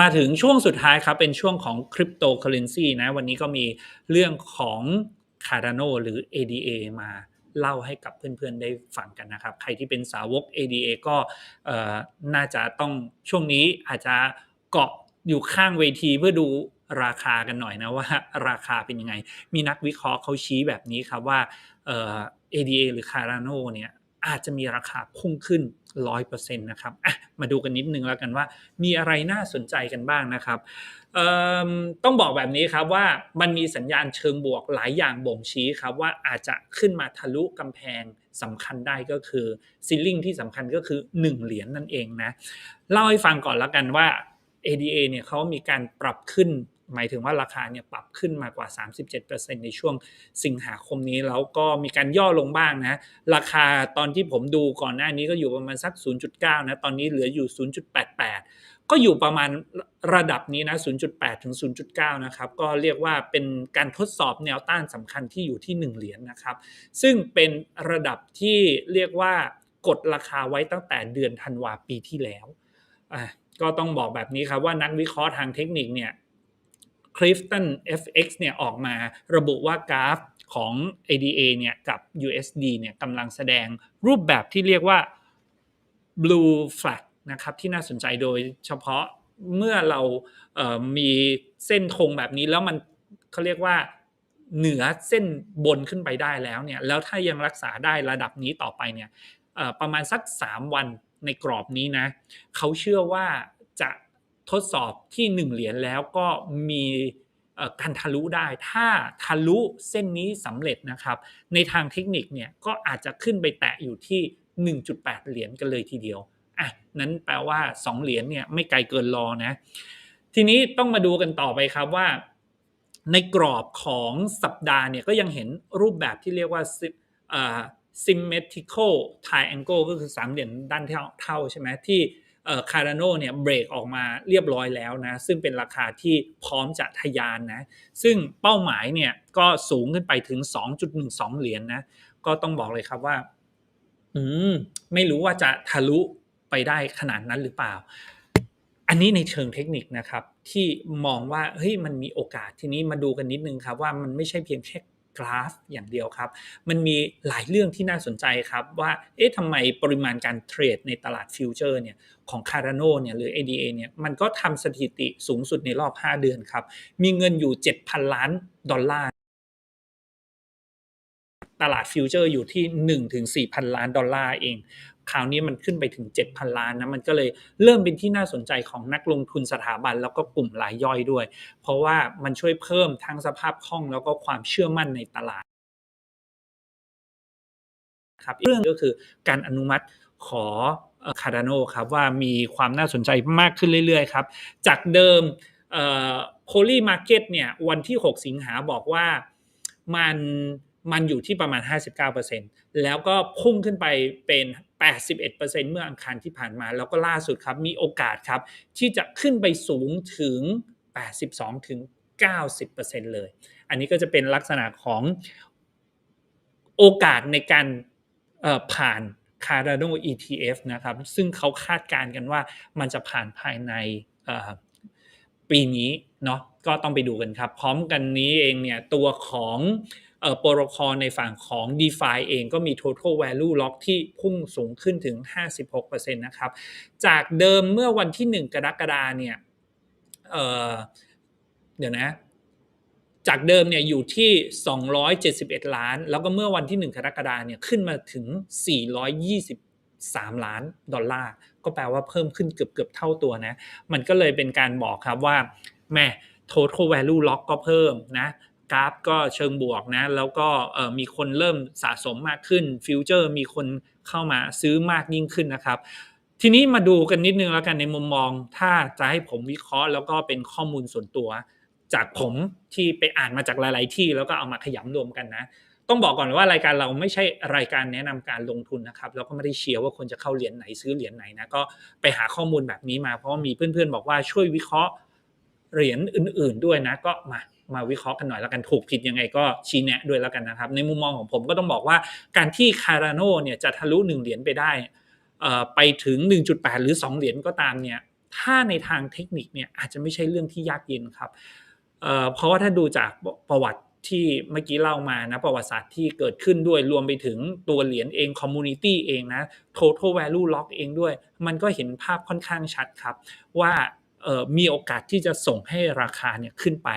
มาถึงช่วงสุดท้ายครับ เป็นช่วงของคริปโตเคอเรนซีนะวันนี้ก็มีเรื่องของ Cardano หรือ ADA มาเล่าให้กับเพื่อนๆได้ฟังกันนะครับ ใครที่เป็นสาวก ADA ก็น่าจะต้องช่วงนี้อาจจะเกาะอยู่ข้างเวทีเพื่อดูราคากันหน่อยนะว่าราคาเป็นยังไง มีนักวิเคราะห์เขาชี้แบบนี้ครับว่า ADA หรือ Cardano เนี่ย อาจจะมีราคาพุ่งขึ้น 100%นะครับมาดูกันนิดนึงแล้วกันว่า มีอะไรน่าสนใจกันบ้างนะครับต้องบอกแบบนี้ครับว่ามันมีสัญญาณเชิงบวกหลายอย่างบ่งชี้ครับว่าอาจจะขึ้นมาทะลุกำแพงสำคัญได้ก็คือซีลิงที่สำคัญก็คือ 1 เหรียญนั่นเองนะเล่าให้ฟังก่อนแล้วกันว่า ADA เนี่ยเขามีการปรับขึ้น หมายถึงว่าราคาเนี่ยปรับขึ้นมากว่า 37%ในช่วงสิงหาคมนี้แล้วก็มีการย่อลงบ้างนะ ราคาตอนที่ผมดูก่อนหน้านี้ก็อยู่ประมาณสัก 0.9 นะ ตอนนี้เหลืออยู่ 0.88 ก็อยู่ประมาณระดับนี้นะ 0.8 ถึง 0.9 นะครับ ก็เรียกว่าเป็นการทดสอบแนวต้านสำคัญที่อยู่ที่ 1 เหรียญนนะครับ ซึ่งเป็นระดับที่เรียกว่ากดราคาไว้ตั้งแต่เดือนธันวาปีที่แล้ว ก็ต้องบอกแบบนี้ครับว่านักวิเคราะห์ทางเทคนิคเนี่ย Clifton FX เนี่ยออกมาระบุว่ากราฟของ ADA เนี่ยกับ USD เนี่ยกำลังแสดงรูปแบบที่เรียกว่า blue flag นะครับที่น่าสนใจโดยเฉพาะเมื่อเราเอ่อมีเส้นธงแบบนี้แล้วมันเขาเรียกว่าเหนือเส้นบนขึ้นไปได้แล้วเนี่ยแล้วถ้ายังรักษาได้ระดับนี้ต่อไปเนี่ยประมาณสัก 3 วันในกรอบนี้นะเขาเชื่อว่าจะ ทดสอบที่ 1 เหรียญแล้วก็มีการทะลุได้ ถ้าทะลุเส้นนี้สำเร็จนะครับ ในทางเทคนิคเนี่ยก็อาจจะขึ้นไปแตะอยู่ที่ 1.8 เหรียญกันเลยทีเดียวอะนั้นแปลว่า 2 เหรียญเนี่ยไม่ไกลเกินรอนะทีนี้ต้องมาดูกันต่อไปครับว่า ในกรอบของสัปดาห์เนี่ยก็ยังเห็นรูปแบบที่เรียกว่า symmetrical triangle ก็คือสามเหลี่ยมด้านเท่าเท่าใช่ไหมที่ เอ่อ Cardano เนี่ยเบรกออกมาเรียบร้อยแล้วนะ ซึ่งเป็นราคาที่พร้อมจะทะยานนะ ซึ่งเป้าหมายเนี่ยก็สูงขึ้นไปถึง 2.12 เหรียญนะ ก็ต้องบอกเลยครับว่า อืม ไม่รู้ว่าจะทะลุไปได้ขนาดนั้นหรือเปล่า อันนี้ในเชิงเทคนิคนะครับ ที่มองว่าเฮ้ยมันมีโอกาสทีนี้มาดูกันนิดนึงครับว่ามันไม่ใช่เพียงแค่ กราฟอย่างเดียวครับ มันมีหลายเรื่องที่น่าสนใจครับว่าเอ๊ะทำไมปริมาณการเทรดในตลาดฟิวเจอร์เนี่ยของคาร์โนเนี่ยหรือ ADA เนี่ยมันก็ทำสถิติสูงสุดในรอบ 5 เดือนครับ มีเงินอยู่ 7,000 ล้านดอลลาร์ตลาดฟิวเจอร์อยู่ที่1ถึง4,000 ล้านดอลลาร์เอง คราวนี้มันขึ้นไปถึง 7,000 ล้านนะมันก็เลยเริ่มเป็นที่น่าสนใจของนักลงทุนสถาบัน แล้วก็กลุ่มรายย่อยด้วย เพราะว่ามันช่วยเพิ่มทั้งสภาพคล่องแล้วก็ความเชื่อมั่นในตลาดครับเรื่องก็คือการอนุมัติขอคาร์ดานครับว่ามีความน่าสนใจมากขึ้นเรื่อยๆครับ จากเดิมโพลีมาร์เก็ตเนี่ยวันที่ 6 สิงหาบอกว่ามัน มันอยู่ที่ประมาณ 59%แล้วก็พุ่งขึ้นไปเป็น 81%เมื่ออังคารที่ผ่านมา แล้วก็ล่าสุดครับ มีโอกาสครับ ที่จะขึ้นไปสูงถึง 82 ถึง 90%เลย อันนี้ก็จะเป็นลักษณะของโอกาสในการเอ่อผ่าน Cardano ETF นะครับ ซึ่งเขาคาดการณ์กันว่ามันจะผ่านภายในปีนี้เนาะก็ต้องไปดูกันครับ พร้อมกันนี้เองเนี่ยตัวของ โปรโตคอลในฝั่งของ DeFi เองก็มี total value lock ที่พุ่งสูงขึ้นถึง 56%นะครับจากเดิมเมื่อวันที่ 1 กรกฎาเนี่ยเเดี๋ยวนะจากเดิมเนี่ยอยู่ที่ 271 ล้าน แล้วก็เมื่อวันที่ 1 กรกฎาเนี่ยขึ้นมาถึง 423 ล้านดอลลาร์ ก็แปลว่าเพิ่มขึ้นเกือบเกือบเท่าตัวนะ มันก็เลยเป็นการบอกครับว่าแม่ total value lock ก็เพิ่มนะ กราฟก็เชิงบวกนะ แล้วก็มีคนเริ่มสะสมมากขึ้นฟิวเจอร์มีคนเข้ามาซื้อมากยิ่งขึ้นนะครับ ทีนี้มาดูกันนิดนึงแล้วกันในมุมมอง ถ้าจะให้ผมวิเคราะห์แล้วก็เป็นข้อมูลส่วนตัว จากผมที่ไปอ่านมาจากหลาย ๆ ที่แล้วก็เอามาขยำรวมกันนะต้องบอกก่อนว่ารายการเราไม่ใช่รายการแนะนำการลงทุนนะครับแล้วก็ไม่ได้เชียร์ว่าควรจะเข้าเหรียญไหนซื้อเหรียญไหนนะก็ไปหาข้อมูลแบบนี้มาเพราะมีเพื่อนๆ บอกว่าช่วยวิเคราะห์ เหรียญอื่น ๆด้วยนะก็มามาวิเคราะห์กันหน่อยแล้วกันถูกผิดยังไงก็ชี้แนะด้วยแล้วกันนะครับ ในมุมมองของผมก็ต้องบอกว่าการที่คาราโนเนี่ยจะทะลุ1เหรียญไปได้ไปถึง 1.8 หรือ 2 เหรียญก็ตามเนี่ยถ้าในทางเทคนิคเนี่ยอาจจะไม่ใช่เรื่องที่ยากเย็นครับเเพราะว่าถ้าดูจากประวัติที่เมื่อกี้เล่ามานะประวัติศาสตร์ที่เกิดขึ้นด้วยรวมไปถึงตัวเหรียญเองคอมมูนิตี้เองนะ total value lock เองด้วย มันก็เห็นภาพค่อนข้างชัดครับ ว่า มีโอกาสที่จะส่งให้ราคาเนี่ยขึ้นไป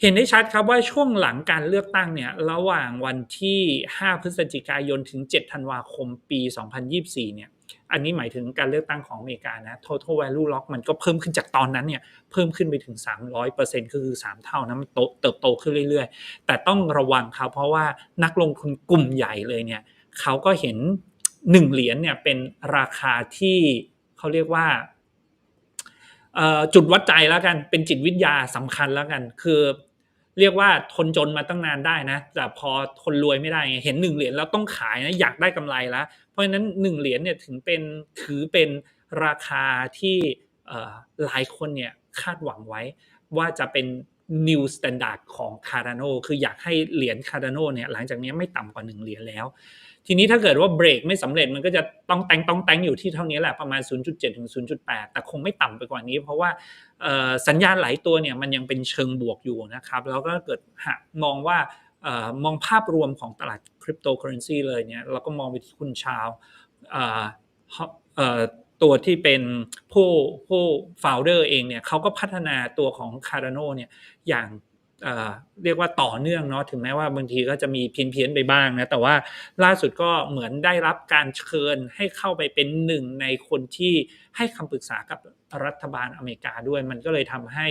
เห็นได้ชัดครับว่าช่วงหลังการเลือกตั้งเนี่ยระหว่างวันที่ 5 พฤศจิกายนถึง 7 ธันวาคมปี 2024 เนี่ยอันนี้หมายถึงการเลือกตั้งของอเมริกานะ total value lock มันก็เพิ่มขึ้นจากตอนนั้นเนี่ยเพิ่มขึ้นไปถึง 300%ก็คือ 3 เท่านะมันโตเติบโตขึ้นเรื่อยๆ แต่ต้องระวังครับเพราะว่านักลงทุนกลุ่มใหญ่เลยเนี่ยเขาก็เห็น 1 เหรียญเนี่ยเป็นราคาที่เขาเรียกว่า จุดวัดใจแล้วกัน เป็นจิตวิทยาสำคัญแล้วกัน คือ เรียกว่าทนจนมาตั้งนานได้นะ แต่พอทนรวยไม่ได้ไงเห็นหนึ่งเหรียญแล้วต้องขายนะอยากได้กำไรแล้ว เพราะฉะนั้นหนึ่งเหรียญเนี่ยถึงเป็นถือเป็นราคาที่หลายคนเนี่ยคาดหวังไว้ว่าจะเป็น new standard ของ Cardano คืออยากให้เหรียญ Cardano เนี่ยหลังจากนี้ไม่ต่ำกว่า 1 เหรียญแล้ว ทีนี้ถ้าเกิดว่าเบรกไม่สำเร็จมันก็จะต้องแตงต้องแตงอยู่ที่เท่านี้แหละประมาณ 0.7 ถึง 0.8 แต่คงไม่ต่ำไปกว่านี้ เพราะว่าสัญญาณหลายตัวเนี่ยมันยังเป็นเชิงบวกอยู่นะครับ แล้วก็เกิดหากมองว่าออมองภาพรวมของตลาดคริปโตเคอเรนซีเลยเนี่ยเราก็มองไปที่คุณชาวเตัวที่เป็นผู้ผู้ founder เองเนี่ยเขาก็พัฒนาตัวของ Cardano เนี่ยอย่างเเรียกว่าต่อเนื่องเนาะถึงแม้ว่าบางทีก็จะมีเพี้ยนเพียนไปบ้างนะแต่ว่าล่าสุดก็เหมือนได้รับการเชิญให้เข้าไปเป็นหนึ่งในคนที่ให้คำปรึกษากับรัฐบาลอเมริกาด้วย มันก็เลยทำให้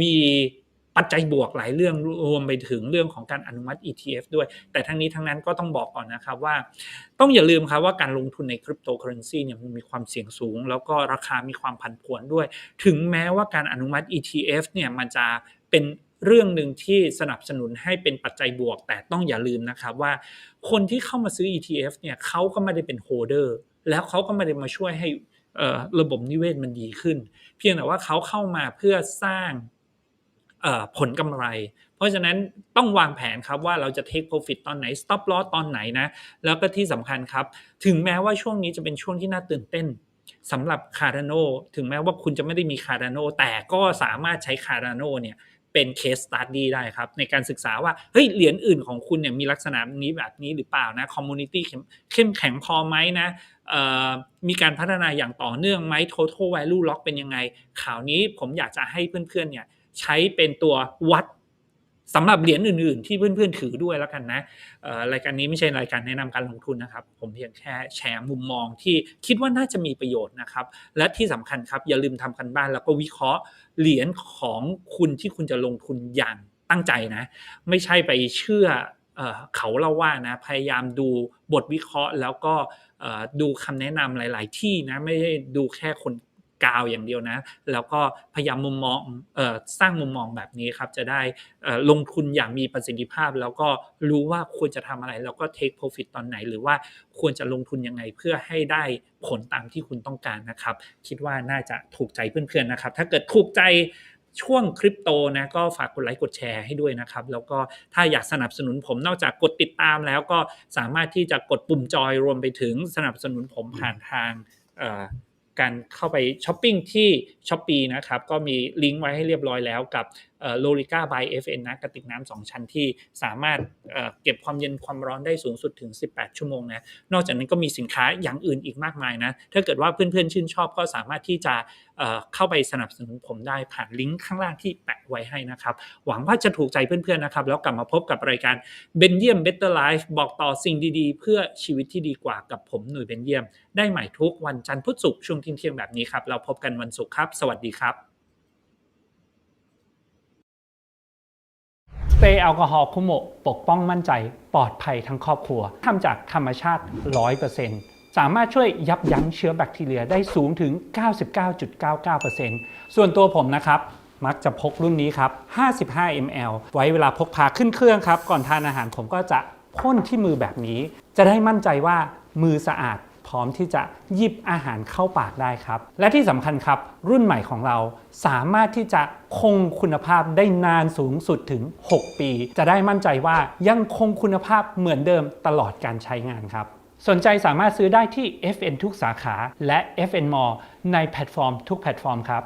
มี ปัจจัยบวกหลายเรื่องรวมไปถึงเรื่องของการอนุมัติ ETF ด้วย แต่ทั้งนี้ทั้งนั้นก็ต้องบอกก่อนนะครับว่า ต้องอย่าลืมครับว่าการลงทุนในคริปโตเคอเรนซีเนี่ยมันมีความเสี่ยงสูง แล้วก็ราคามีความผันผวนด้วย ถึงแม้ว่าการอนุมัติ ETF เนี่ยมันจะเป็นเรื่องหนึ่งที่สนับสนุนให้เป็นปัจจัยบวก แต่ต้องอย่าลืมนะครับว่า คนที่เข้ามาซื้อ ETF เนี่ยเขาก็ไม่ได้เป็นโฮเดอร์แล้วเขาก็ไม่ได้มาช่วยให้ระบบนิเวศมันดีขึ้น เพียงแต่ว่าเขาเข้ามาเพื่อสร้าง ผลกำไร เพราะฉะนั้นต้องวางแผนครับว่าเราจะ take profit ตอนไหน stop loss ตอนไหนนะ แล้วก็ที่สำคัญครับ ถึงแม้ว่าช่วงนี้จะเป็นช่วงที่น่าตื่นเต้นสำหรับ Cardano ถึงแม้ว่าคุณจะไม่ได้มี Cardano แต่ก็สามารถใช้ Cardano เนี่ยเป็น case study ได้ครับ ในการศึกษาว่าเฮ้ยเหรียญอื่นของคุณเนี่ยมีลักษณะนี้แบบนี้หรือเปล่านะ community เข้เข้มแข็งพอไหมนะมีการพัฒนาอย่างต่อเนื่องไหม total value lock เป็นยังไง ข่าวนี้ผมอยากจะให้เพื่อนๆเนี่ย ใช้เป็นตัววัดสำหรับเหรียญอื่น ๆ ที่เพื่อน ๆ ถือด้วยแล้วกันนะรายการนี้ไม่ใช่รายการแนะนำการลงทุนนะครับ ผมเพียงแค่แชร์มุมมองที่คิดว่าน่าจะมีประโยชน์นะครับ และที่สำคัญครับอย่าลืมทำกันบ้าน แล้วก็วิเคราะห์เหรียญของคุณที่คุณจะลงทุนอย่างตั้งใจนะ ไม่ใช่ไปเชื่อเอเขาเล่าว่านะพยายามดูบทวิเคราะห์แล้วก็ดูคำแนะนำหลาย ๆ ที่นะไม่ได้ดูแค่คน กาวอย่างเดียวนะ แล้วก็พยายามมุมมองสร้างมุมมองแบบนี้ครับ จะได้ลงทุนอย่างมีประสิทธิภาพ แล้วก็รู้ว่าควรจะทำอะไร แล้วก็ take profit ตอนไหน หรือว่าควรจะลงทุนยังไงเพื่อให้ได้ผลตามที่คุณต้องการนะครับ คิดว่าน่าจะถูกใจเพื่อนๆนะครับ ถ้าเกิดถูกใจช่วงคริปโตนะก็ฝากกดไลค์กดแชร์ให้ด้วยนะครับ แล้วก็ถ้าอยากสนับสนุนผมนอกจากกดติดตามแล้วก็สามารถที่จะกดปุ่มจอยรวมไปถึงสนับสนุนผมผ่านทาง การเข้าไปช้อปปิ้งที่ช้อปปีนะครับก็มีลิงก์ไว้ให้เรียบร้อยแล้วกับโลลิก้าบายเอฟเอ็นนะกระติกน้ำสองชั้นที่สามารถเก็บความเย็นความร้อนได้สูงสุดถึง 18 ชั่วโมงนะนอกจากนั้นก็มีสินค้าอย่างอื่นอีกมากมายนะถ้าเกิดว่าเพื่อนๆชื่นชอบก็สามารถที่จะเข้าไปสนับสนุนผมได้ผ่านลิงก์ข้างล่างที่แปะไว้ให้นะครับ หวังว่าจะถูกใจเพื่อนๆนะครับ แล้วกลับมาพบกับรายการเบนเยียมเบ t เตอร์ไลฟ์บอกต่อสิ่งดีๆ เพื่อชีวิตที่ดีกว่ากับผมหนุ่ยเบนเยียม ได้ใหม่ทุกวันจันทร์พุธศุกร์ช่วงเที่ยงแบบนี้ครับเราพบกันวันศุกร์ครับ สวัสดีครับ สเปรย์แอลกอฮอล์คุโมปกป้องมั่นใจปลอดภัยทั้งครอบครัวทำจากธรรมชาติ 100%สามารถช่วยยับยั้งเชื้อแบคทีเรียได้สูงถึง 99.99%ส่วนตัวผมนะครับ มักจะพกรุ่นนี้ครับ 55 ml ไว้เวลาพกพาขึ้นเครื่องครับ ก่อนทานอาหารผมก็จะพ่นที่มือแบบนี้ จะได้มั่นใจว่ามือสะอาด พร้อมที่จะหยิบอาหารเข้าปากได้ครับ และที่สำคัญครับ รุ่นใหม่ของเราสามารถที่จะคงคุณภาพได้นานสูงสุดถึง 6 ปี จะได้มั่นใจว่ายังคงคุณภาพเหมือนเดิมตลอดการใช้งานครับสนใจสามารถซื้อได้ที่ FN ทุกสาขาและ FN Mall ในแพลตฟอร์มทุกแพลตฟอร์มครับ